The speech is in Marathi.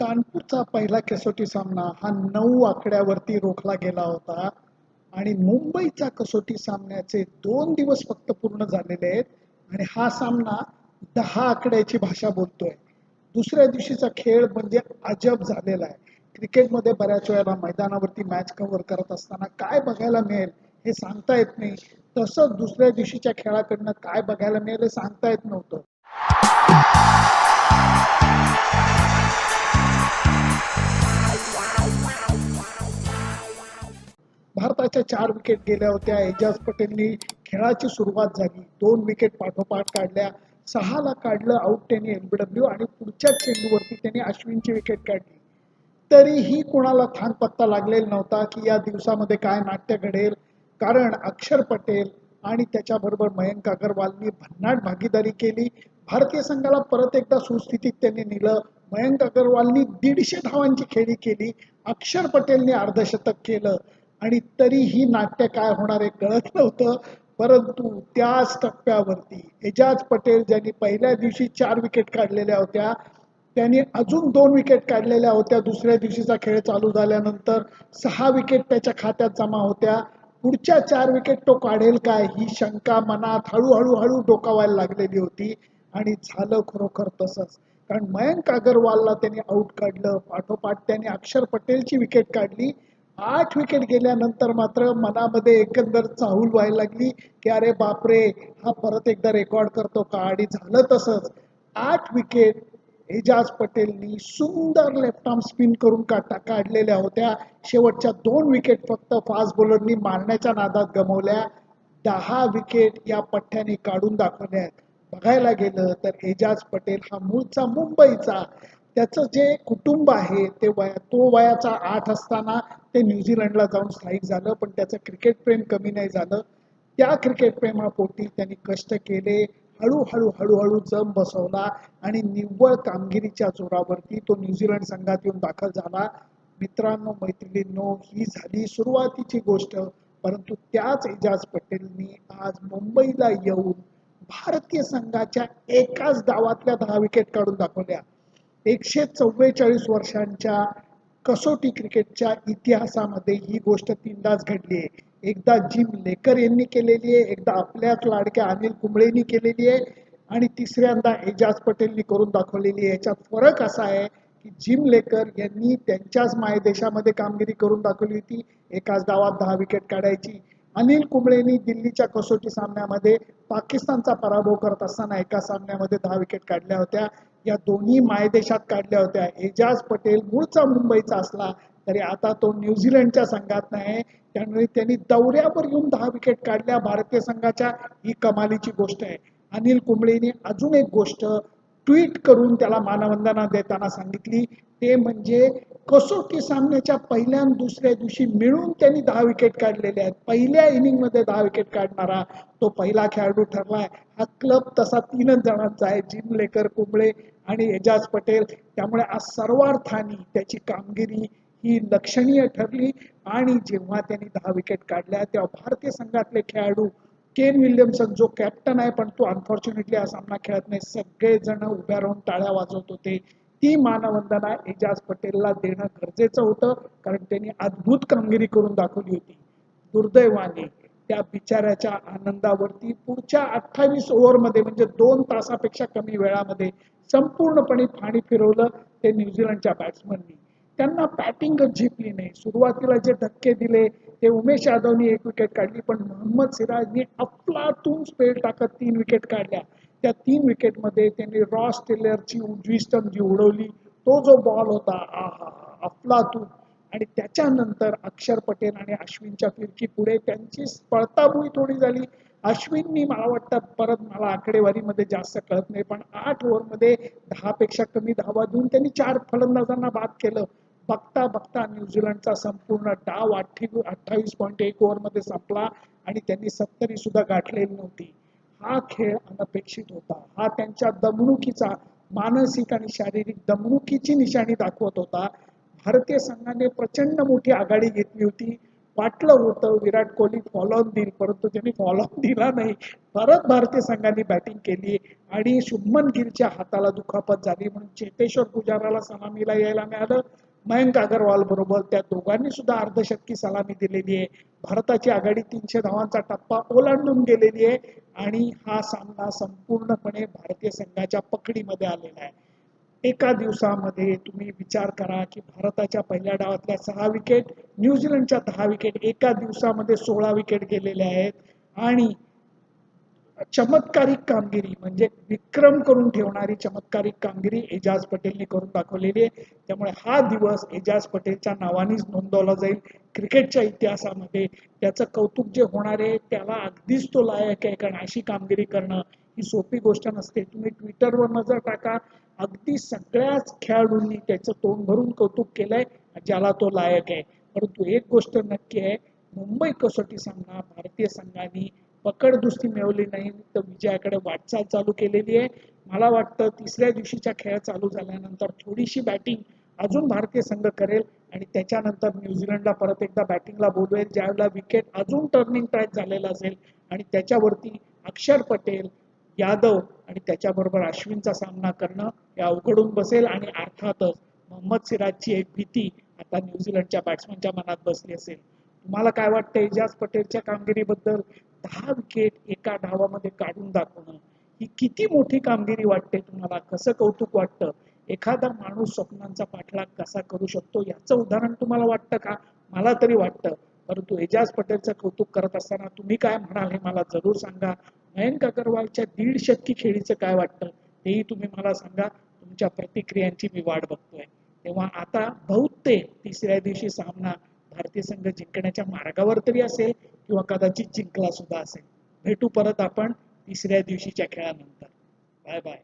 कानपूरचा पहिला कसोटी सामना हा नऊ आकड्यावरती रोखला गेला होता. आणि मुंबईच्या कसोटी सामन्याचे दोन दिवस फक्त पूर्ण झालेले आहेत. आणि हा सामना दहा आकड्याची भाषा बोलतोय. दुसऱ्या दिवशीचा खेळ म्हणजे अजब झालेला आहे. क्रिकेटमध्ये बऱ्याच वेळेला मैदानावरती मॅच कव्हर करत असताना काय बघायला मिळेल हे सांगता येत नाही. तसंच दुसऱ्या दिवशीच्या खेळाकडनं काय बघायला मिळेल हे सांगता येत नव्हतं. भारताच्या चार विकेट गेल्या होत्या. एजाज पटेलनी खेळाची सुरुवात झाली. दोन विकेट पाठोपाठ काढल्या. सहाला काढलं आउट त्यांनी एलबीडब्ल्यू आणि पुढच्या चेंडूवरती त्यांनी अश्विनची विकेट काढली. तरीही कोणाला थान पत्ता लागलेला नव्हता की या दिवसामध्ये काय नाट्य घडेल. कारण अक्षर पटेल आणि त्याच्याबरोबर मयंक अगरवालनी भन्नाट भागीदारी केली. भारतीय संघाला परत एकदा सुस्थितीत त्यांनी नेलं. मयंक अगरवालनी दीडशे धावांची खेळी केली. अक्षर पटेलने अर्धशतक केलं. आणि तरीही नाट्य काय होणार हे कळत नव्हतं. परंतु त्याच टप्प्यावरती एजाज पटेल ज्यांनी पहिल्या दिवशी चार विकेट काढलेल्या होत्या त्यांनी अजून दोन विकेट काढलेल्या होत्या. दुसऱ्या दिवशीचा खेळ चालू झाल्यानंतर सहा विकेट त्याच्या खात्यात जमा होत्या. पुढच्या चार विकेट तो काढेल काय ही शंका मनात हळूहळू हळू डोकावायला लागलेली होती. आणि झालं खरोखर तसंच. कारण मयंक अगरवालला त्यांनी आउट काढलं. पाठोपाठ त्यांनी अक्षर पटेलची विकेट काढली. आठ विकेट गेल्यानंतर मात्र मनामध्ये एकंदर चाहूल व्हायला लागली की अरे बापरे हा परत एकदा रेकॉर्ड करतो का? आणि झालं तसंच आठ विकेट एजाज पटेलनी सुंदर लेफ्ट आर्म स्पिन करून काटा काढलेल्या होत्या. शेवटच्या दोन विकेट फक्त फास्ट बॉलरनी मारण्याच्या नादात गमवल्या. दहा विकेट या पठ्ठ्याने काढून दाखवल्या बघायला गेलं तर एजाज पटेल हा मूळचा मुंबईचा. त्याचं जे कुटुंब आहे ते वया तो वयाचा आठ असताना ते न्यूझीलंडला जाऊन स्थायिक झालं पण त्याचं क्रिकेट प्रेम कमी नाही झालं. त्या क्रिकेट प्रेमापोटी त्यांनी कष्ट केले हळूहळू हळूहळू जम बसवला आणि निव्वळ कामगिरीच्या जोरावरती तो न्यूझीलंड संघात येऊन दाखल झाला. मित्रांनो मैत्रिणींनो ही झाली सुरुवातीची गोष्ट. परंतु त्याच एजाज पटेलनी आज मुंबईला येऊन भारतीय संघाच्या एकाच डावातल्या दहा विकेट काढून दाखवल्या. एकशे चव्वेचाळीस वर्षांच्या कसोटी क्रिकेटच्या इतिहासामध्ये ही गोष्ट तीनदाच घडली आहे. एकदा जिम लेकर यांनी केलेली आहे एकदा आपल्याच लाडक्या अनिल कुंबळेंनी केलेली आहे आणि तिसऱ्यांदा एजाज पटेलनी करून दाखवलेली आहे. याच्यात फरक असा आहे की जिम लेकर यांनी त्यांच्याच मायदेशामध्ये कामगिरी करून दाखवली होती. एकाच डावात दहा विकेट काढायची. अनिल कुंबळेंनी दिल्लीच्या कसोटी सामन्यामध्ये पाकिस्तानचा पराभव करत असताना एका सामन्यामध्ये दहा विकेट काढल्या होत्या. या दोन्ही मायदेशात काढल्या होत्या. एजाज पटेल मूळचा मुंबईचा असला तरी आता तो न्यूझीलंडच्या संघात नाही. त्यामुळे त्यांनी दौऱ्यावर येऊन दहा विकेट काढल्या. भारतीय संघाच्या ही कमालीची गोष्ट आहे. अनिल कुंबळेने अजून एक गोष्ट ट्विट करून त्याला मानवंदना देताना सांगितली. ते म्हणजे कसोटी सामन्याच्या पहिल्या आणि दुसऱ्या दिवशी मिळून त्यांनी दहा विकेट काढलेले आहेत. पहिल्या इनिंगमध्ये दहा विकेट काढणारा तो पहिला खेळाडू ठरलाय. हा क्लब तसा तीनच जणांचा आहे. जिम लेकर कुंबळे आणि एजाज पटेल. त्यामुळे आज सर्वार्थानी त्याची कामगिरी ही लक्षणीय ठरली. आणि जेव्हा त्यांनी दहा विकेट काढल्या तेव्हा भारतीय संघातले खेळाडू केन विल्यमसन जो कॅप्टन आहे पण तो अनफॉर्च्युनेटली हा सामना खेळत नाही. सगळेजण उभ्या राहून टाळ्या वाजवत होते. ती मानवंदना एजाज पटेलला देणं गरजेचं होतं कारण त्यांनी अद्भुत कामगिरी करून दाखवली होती. दुर्दैवाने त्या बिचाऱ्याच्या आनंदावरती पुढच्या अठ्ठावीस ओव्हरमध्ये म्हणजे दोन तासापेक्षा कमी वेळामध्ये संपूर्णपणे पाणी फिरवलं ते न्यूझीलंडच्या बॅट्समननी. त्यांना बॅटिंगच झेपली नाही. सुरुवातीला जे धक्के दिले ते उमेश यादवनी एक विकेट काढली पण मोहम्मद सिराजनी अफलातून स्पेल टाकत तीन विकेट काढल्या. त्या तीन विकेटमध्ये त्यांनी रॉस टेलरची उजवी जी उडवली तो जो बॉल होता आहा अफलातून आणि त्याच्यानंतर अक्षर पटेल आणि अश्विनच्या फिरकी पुढे त्यांची पळताबुई थोडी झाली. अश्विननी मला वाटतं परत मला आकडेवारीमध्ये जास्त कळत नाही पण आठ ओव्हरमध्ये दहापेक्षा कमी धावा देऊन त्यांनी चार फलंदाजांना बाद केलं. बघता बघता न्यूझीलंडचा संपूर्ण डाव अठ्ठी अठ्ठावीस पॉईंट एक ओव्हरमध्ये संपला आणि त्यांनी सत्तरी सुद्धा गाठलेली नव्हती. हा खेळ अनपेक्षित होता. हा त्यांच्या दमणुकीचा मानसिक आणि शारीरिक दमणुकीची निशाणी दाखवत होता. भारतीय संघाने प्रचंड मोठी आघाडी घेतली होती. वाटलं होतं विराट कोहली फॉलोअन देईल परंतु त्याने फॉलोअन दिला नाही. परत भारतीय संघाने बॅटिंग केली आणि शुभमन गिलच्या हाताला दुखापत झाली. म्हणून चेतेश्वर पुजाराला सलामीला यायला मिळालं. मयंक अगरवाल बरोबर त्या दोघांनी सुद्धा अर्धशतकी सलामी दिलेली आहे. भारताची आघाडी तीनशे धावांचा टप्पा ओलांडून गेलेली आहे आणि हा सामना संपूर्णपणे भारतीय संघाच्या पकडीमध्ये आलेला आहे. एका दिवसामध्ये तुम्ही विचार करा की भारताच्या पहिल्या डावातल्या सहा विकेट न्यूझीलंडच्या दहा विकेट एका दिवसामध्ये सोळा विकेट गेलेल्या आहेत. आणि चमत्कारिक कामगिरी म्हणजे विक्रम करून ठेवणारी चमत्कारिक कामगिरी एजाज पटेलने करून दाखवलेली आहे. त्यामुळे हा दिवस एजाज पटेलच्या नावानेच नोंदवला जाईल. क्रिकेटच्या इतिहासामध्ये त्याचं कौतुक जे होणार आहे त्याला अगदीच तो लायक आहे कारण अशी कामगिरी करणं ही सोपी गोष्ट नसते. तुम्ही ट्विटरवर नजर टाका अगदी सगळ्याच खेळाडूंनी त्याचं तोंड भरून कौतुक केलंय ज्याला तो लायक आहे. परंतु एक गोष्ट नक्की आहे मुंबई कसोटी संघ भारतीय संघाने पकड दुसरी मिळवली नाही. तर विजयाकडे वाटचाल चालू केलेली आहे. मला वाटतं तिसऱ्या दिवशीचा खेळ चालू झाल्यानंतर थोडीशी बॅटिंग अजून भारतीय संघ करेल आणि त्याच्यानंतर न्यूझीलंडला परत एकदा बॅटिंगला बोलवेल ज्यावेळेला विकेट अजून टर्निंग ट्रॅक झालेला असेल आणि त्याच्यावरती अक्षर पटेल यादव आणि त्याच्याबरोबर अश्विनचा सामना करणं हे अवघडून बसेल आणि अर्थातच मोहम्मद सिराजची एक भीती आता न्यूझीलंडच्या बॅट्समनच्या मनात बसली असेल. तुम्हाला काय वाटतं एजाज पटेलच्या कामगिरीबद्दल? दहा विकेट एका धावामध्ये काढून दाखवणं. ही किती मोठी कामगिरी वाटते तुम्हाला? कसं कौतुक वाटतं? एखादा माणूस स्वप्नांचा पाठलाग कसा करू शकतो? याचं उदाहरण तुम्हाला वाटतं का? मला तरी वाटतं. परंतु एजाज पटेलचं कौतुक करत असताना तुम्ही काय म्हणाल हे मला जरूर सांगा. मयंक अगरवालच्या दीड शतकी खेळीचं काय वाटतं? तेही तुम्ही मला सांगा. तुमच्या प्रतिक्रियांची मी वाट बघतोय. तेव्हा आता बहुतेक तिसऱ्या दिवशी सामना भारतीय संघ जिंकण्याच्या मार्गावर तरी असेल किंवा कदाचित जिंकला सुद्धा असेल. भेटू परत आपण तिसऱ्या दिवशीच्या खेळानंतर. Bye bye.